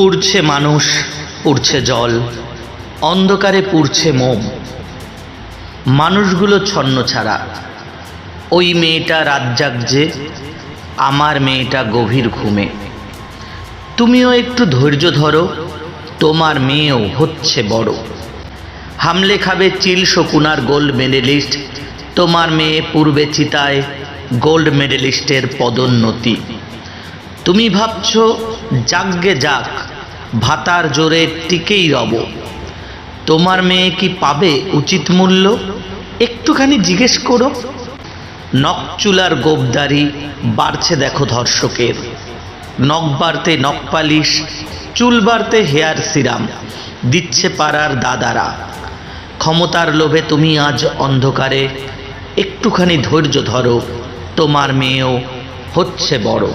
পুড়ছে মানুষ, পুড়ছে জল, অন্ধকারে পুড়ছে মোম। মানুষগুলো ছন্ন ছাড়া। ওই মেয়েটা রাত জাগছে, আমার মেয়েটা গভীর ঘুমে। তুমিও একটু ধৈর্য ধরো, তোমার মেয়েও হচ্ছে বড়। হামলে খাবে চিল শকুনার গোল্ড মেডেলিস্ট, তোমার মেয়ে পূর্বে চিতায় গোল্ড মেডেলিস্টের পদোন্নতি। তুমি ভাবছ, যাগ্গে যাক ভাতার জোরে টিকেই রব। তোমার মেয়ে কি পাবে উচিত মূল্য? একটুখানি জিজ্ঞেস করো। নকচুলার গোবদারি বাড়ছে দেখো ধর্ষকের। নখ বাড়তে নখ পালিশ, চুল বাড়তে হেয়ার সিরাম, দিচ্ছে পাড়ার দাদারা। ক্ষমতার লোভে তুমি আজ অন্ধকারে, একটুখানি ধৈর্য ধরো, তোমার মেয়েও হচ্ছে বড়।